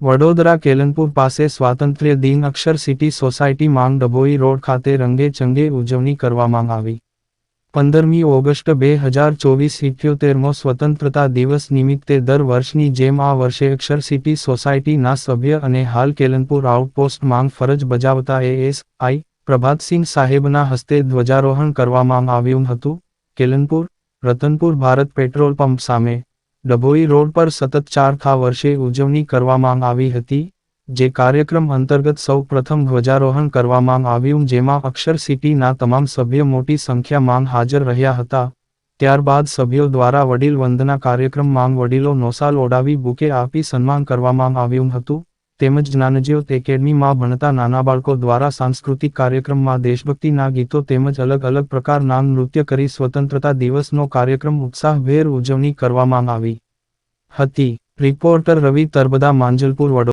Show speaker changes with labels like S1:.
S1: વડોદરા કેલનપુર પાસે સ્વાતંત્ર્ય દિન અક્ષર સિટી સોસાયટી માંગ ડભોઈ રોડ ખાતે રંગે ચંગે ઉજવણી કરવામાં આવી. પંદરમી ઓગસ્ટ બે હજાર ચોવીસ ઇઠ્યોતેરમો સ્વતંત્રતા દિવસ નિમિત્તે દર વર્ષની જેમ આ વર્ષે અક્ષર સિટી સોસાયટીના સભ્ય અને હાલ કેલનપુર આઉટપોસ્ટ માંગ ફરજ બજાવતા એએસઆઈ પ્રભાતસિંહ સાહેબના હસ્તે ધ્વજારોહણ કરવામાં આવ્યું હતું. કેલનપુર, રતનપુર ભારત પેટ્રોલ પંપ સામે ડભોઈ રોડ પર સતત ચારથા વર્ષે ઉજવણી કરવામાં આવી હતી, જે કાર્યક્રમ અંતર્ગત સૌ પ્રથમ ધ્વજારોહણ કરવામાં આવ્યું જેમાં અક્ષર સિટીના તમામ સભ્યો મોટી સંખ્યામાં હાજર રહ્યા હતા. ત્યારબાદ સભ્યો દ્વારા વડીલ વંદના કાર્યક્રમમાં વડીલો નોસાલ ઓડાવી બુકે આપી સન્માન કરવામાં આવ્યું હતું. તેમજ જ્ઞાનજ્યોત એકેડમીમાં ભણતા નાના બાળકો દ્વારા સાંસ્કૃતિક કાર્યક્રમમાં દેશભક્તિના ગીતો તેમજ અલગ અલગ પ્રકારના નૃત્ય કરી સ્વતંત્રતા દિવસનો કાર્યક્રમ ઉત્સાહભેર ઉજવણી કરવામાં આવી હતી. રિપોર્ટર રવિ તરબદા, માંજલપુર, વડોદરા.